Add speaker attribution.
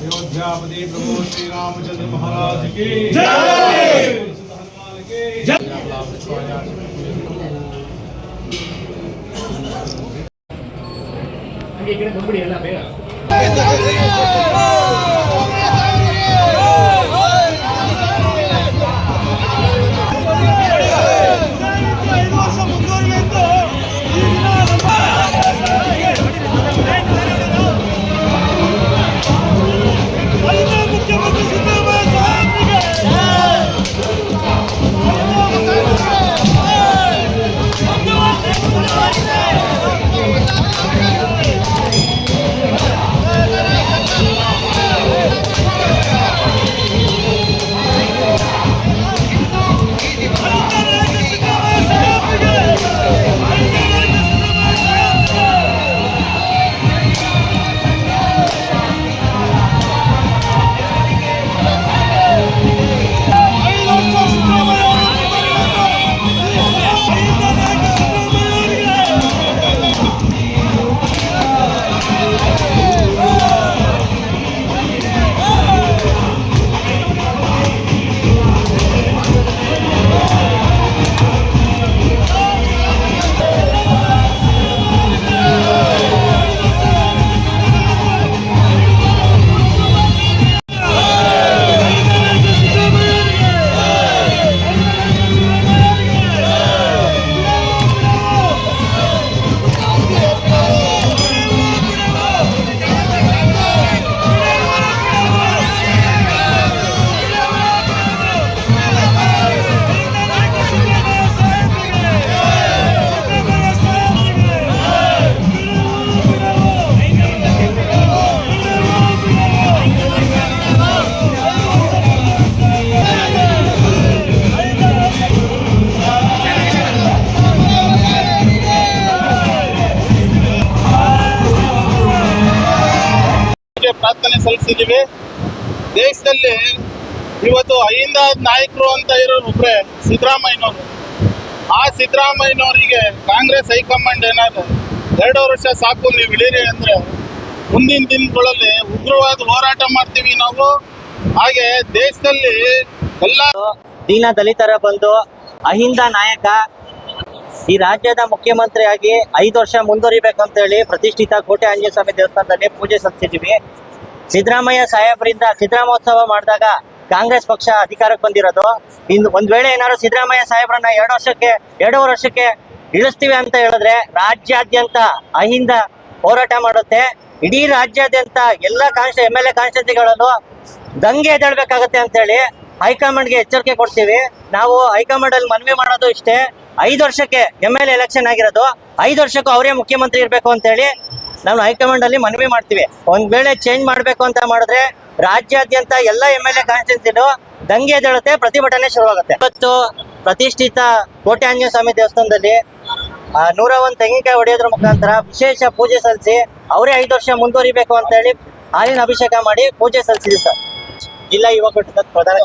Speaker 1: अयोध्यापति प्रभु श्री रामचंद्र महाराज की जय
Speaker 2: கேட்கிற முன்படி எல்லாமே.
Speaker 3: ಗೆ ಪ್ರಾರ್ಥನೆ ಸಲ್ಲಿಸಿದ್ದೀವಿ. ದೇಶದಲ್ಲಿ ಇವತ್ತು ಅಹಿಂದ ನಾಯಕರು ಅಂತ ಇರೋರು ಒಬ್ರೆ ಸಿದ್ದರಾಮಯ್ಯನವರು. ಆ ಸಿದ್ದರಾಮಯ್ಯನವರಿಗೆ ಕಾಂಗ್ರೆಸ್ ಹೈಕಮಾಂಡ್ ಏನಾದ್ರು ಎರಡು ವರ್ಷ ಸಾಕು ನೀವು ಇಳಿರಿ ಅಂದ್ರೆ ಮುಂದಿನ ದಿನಗಳಲ್ಲಿ ಉಗ್ರವಾದ ಹೋರಾಟ ಮಾಡ್ತೀವಿ ನಾವು. ಹಾಗೆ ದೇಶದಲ್ಲಿ ಎಲ್ಲ
Speaker 4: ದೀನ ದಲಿತರ ಬಂದು ಅಹಿಂದ ನಾಯಕ ಈ ರಾಜ್ಯದ ಮುಖ್ಯಮಂತ್ರಿಯಾಗಿ ಐದು ವರ್ಷ ಮುಂದುವರಿಬೇಕು ಅಂತ ಹೇಳಿ ಪ್ರತಿಷ್ಠಿತ ಕೋಟೆ ಆಂಜನೇಯ ಸ್ವಾಮಿ ದೇವಸ್ಥಾನದಲ್ಲಿ ಪೂಜೆ ಸಲ್ಲಿಸಿದ್ವಿ ಸಿದ್ದರಾಮಯ್ಯ ಸಾಹೇಬರಿಂದ ಸಿದ್ದರಾಮೋತ್ಸವ ಮಾಡಿದಾಗ ಕಾಂಗ್ರೆಸ್ ಪಕ್ಷ ಅಧಿಕಾರಕ್ಕೆ ಬಂದಿರೋದು. ಇನ್ನು ಒಂದ್ ವೇಳೆ ಏನಾದ್ರು ಸಿದ್ದರಾಮಯ್ಯ ಸಾಹೇಬ್ರನ್ನ ಎರಡು ವರ್ಷಕ್ಕೆ, ಎರಡೂವರೆ ವರ್ಷಕ್ಕೆ ಇಳಿಸ್ತೀವಿ ಅಂತ ಹೇಳಿದ್ರೆ ರಾಜ್ಯಾದ್ಯಂತ ಅಹಿಂದ ಹೋರಾಟ ಮಾಡುತ್ತೆ. ಇಡೀ ರಾಜ್ಯಾದ್ಯಂತ ಎಲ್ಲ ಕಾನ್ಸ್ಟ ಎಂ ಎಲ್ ಎ ಕಾನ್ಸ್ಟಿಟ್ಯೂನ್ಸಿಗಳಲ್ಲೂ ದಂಗೆ ಎದ್ದೇಳ್ಬೇಕಾಗತ್ತೆ ಅಂತ ಹೇಳಿ ಹೈಕಮಾಂಡ್ಗೆ ಎಚ್ಚರಿಕೆ ಕೊಡ್ತೀವಿ. ನಾವು ಹೈಕಮಾಂಡ್ ಅಲ್ಲಿ ಮನವಿ ಮಾಡೋದು ಇಷ್ಟೇ. ಐದು ವರ್ಷಕ್ಕೆ ಎಂ ಎಲ್ ಎಲೆಕ್ಷನ್ ಆಗಿರೋದು. ಐದು ವರ್ಷಕ್ಕೂ ಅವರೇ ಮುಖ್ಯಮಂತ್ರಿ ಇರಬೇಕು ಅಂತ ಹೇಳಿ ನಾವು ಹೈಕಮಾಂಡ್ ಅಲ್ಲಿ ಮನವಿ ಮಾಡ್ತೀವಿ. ಒಂದ್ ವೇಳೆ ಚೇಂಜ್ ಮಾಡ್ಬೇಕು ಅಂತ ಮಾಡಿದ್ರೆ ರಾಜ್ಯಾದ್ಯಂತ ಎಲ್ಲ ಎಂ ಎಲ್ ಎ ಕಾನ್ಸ್ಟಿಟ್ಯೂನ್ಸಿಲು ದಂಗೆ ಎದ್ದೇಳುತ್ತೆ, ಪ್ರತಿಭಟನೆ ಶುರುವಾಗುತ್ತೆ. ಇವತ್ತು ಪ್ರತಿಷ್ಠಿತ ಕೋಟೆ ಆಂಜನೇಯ ಸ್ವಾಮಿ ದೇವಸ್ಥಾನದಲ್ಲಿ ನೂರ ಒಂದು ತೆಂಗಿನಕಾಯಿ ಹೊಡೆಯೋದ್ರ ಮುಖಾಂತರ ವಿಶೇಷ ಪೂಜೆ ಸಲ್ಲಿಸಿ ಅವರೇ ಐದು ವರ್ಷ ಮುಂದುವರಿಬೇಕು ಅಂತ ಹೇಳಿ ಹಾಲಿನ ಅಭಿಷೇಕ ಮಾಡಿ ಪೂಜೆ ಸಲ್ಲಿಸಿದ್ವಿ ಸರ್. ಜಿಲ್ಲಾ ಯುವಕ ಪ್ರಧಾನ.